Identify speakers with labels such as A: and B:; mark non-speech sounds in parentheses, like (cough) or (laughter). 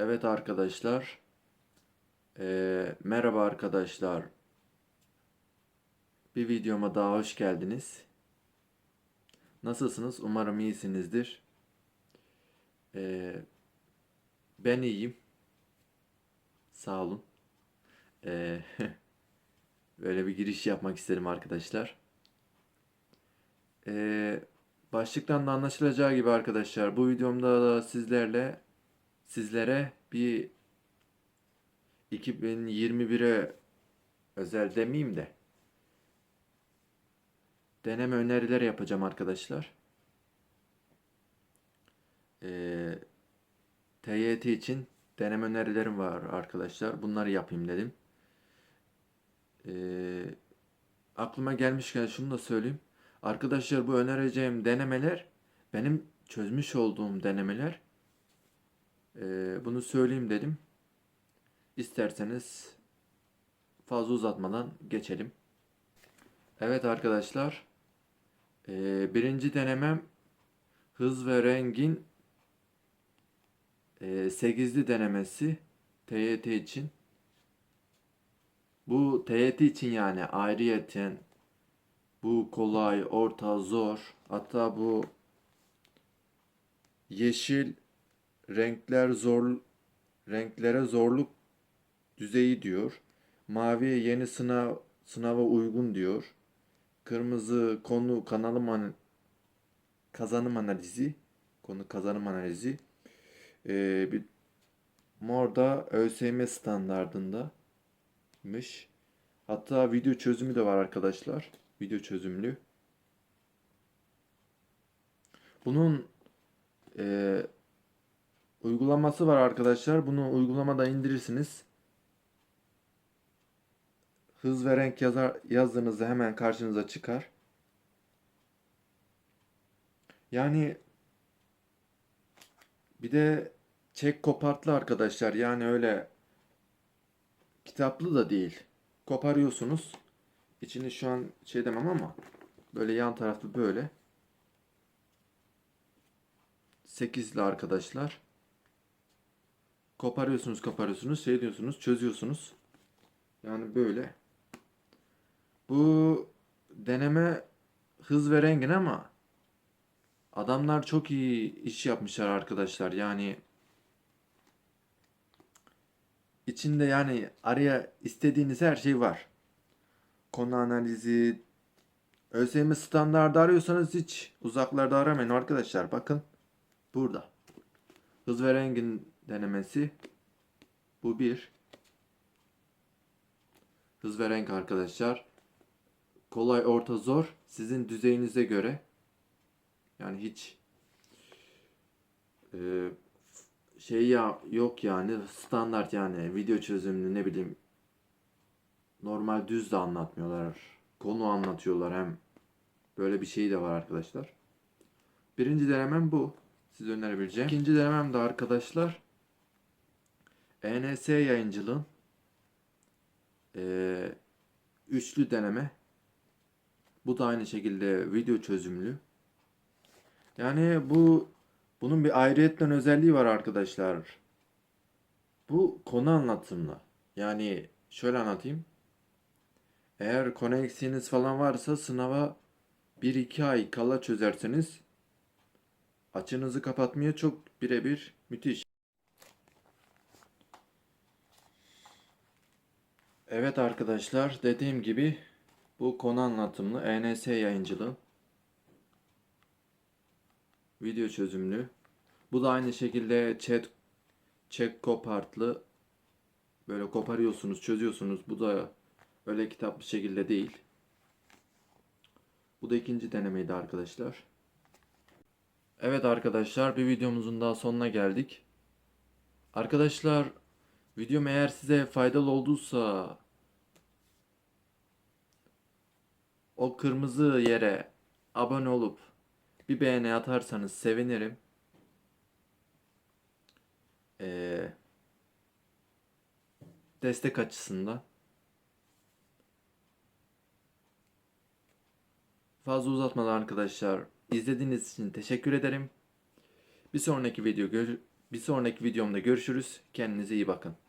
A: Evet arkadaşlar. Ee, merhaba arkadaşlar. Bir videoma daha hoş geldiniz. Nasılsınız? Umarım iyisinizdir. Ee, ben iyiyim. Sağ olun. Ee, (laughs) böyle bir giriş yapmak istedim arkadaşlar. Ee, başlıktan da anlaşılacağı gibi arkadaşlar bu videomda da sizlerle sizlere bir 2021'e özel demeyeyim de deneme önerileri yapacağım arkadaşlar. Ee, TYT için deneme önerilerim var arkadaşlar. Bunları yapayım dedim. Ee, aklıma gelmişken şunu da söyleyeyim. Arkadaşlar bu önereceğim denemeler benim çözmüş olduğum denemeler. Ee, bunu söyleyeyim dedim. İsterseniz fazla uzatmadan geçelim. Evet arkadaşlar. Ee, birinci denemem hız ve rengin e, 8'li denemesi TYT için. Bu TYT için yani ayrıyeten bu kolay, orta, zor. Hatta bu yeşil renkler zor renklere zorluk düzeyi diyor. Mavi yeni sınav sınava uygun diyor. Kırmızı konu kanalım an kazanım analizi konu kazanım analizi. Ee, bir mor da ÖSYM standardındaymış. Hatta video çözümü de var arkadaşlar. Video çözümlü. Bunun e, uygulaması var arkadaşlar. Bunu uygulamada indirirsiniz. Hız ve renk yazar, yazdığınızda hemen karşınıza çıkar. Yani bir de çek kopartlı arkadaşlar. Yani öyle kitaplı da değil. Koparıyorsunuz. İçini şu an şey demem ama böyle yan tarafı böyle. 8'li arkadaşlar. Koparıyorsunuz, koparıyorsunuz, şey diyorsunuz, çözüyorsunuz. Yani böyle. Bu deneme hız ve rengin ama adamlar çok iyi iş yapmışlar arkadaşlar. Yani içinde yani araya istediğiniz her şey var. Konu analizi, ÖSYM standardı arıyorsanız hiç uzaklarda aramayın arkadaşlar. Bakın burada. Hız ve rengin denemesi. Bu bir. Hız ve renk arkadaşlar. Kolay, orta, zor. Sizin düzeyinize göre. Yani hiç e, şey ya yok yani standart yani video çözümlü ne bileyim normal düz de anlatmıyorlar. Konu anlatıyorlar hem böyle bir şey de var arkadaşlar. Birinci denemem bu. Size önerebileceğim. İkinci denemem de arkadaşlar ENS yayıncılığın e, üçlü deneme. Bu da aynı şekilde video çözümlü. Yani bu bunun bir ayrıyetten özelliği var arkadaşlar. Bu konu anlatımlı. Yani şöyle anlatayım. Eğer konu eksiğiniz falan varsa sınava 1-2 ay kala çözerseniz açınızı kapatmaya çok birebir müthiş. Evet arkadaşlar dediğim gibi bu konu anlatımlı ENS yayıncılığı. Video çözümlü. Bu da aynı şekilde chat check kopartlı. Böyle koparıyorsunuz, çözüyorsunuz. Bu da öyle kitap bir şekilde değil. Bu da ikinci denemeydi arkadaşlar. Evet arkadaşlar bir videomuzun daha sonuna geldik. Arkadaşlar videom eğer size faydalı olduysa o kırmızı yere abone olup bir beğeni atarsanız sevinirim. Ee, destek açısından. Fazla uzatmadan arkadaşlar izlediğiniz için teşekkür ederim. Bir sonraki video gör Bir sonraki videomda görüşürüz. Kendinize iyi bakın.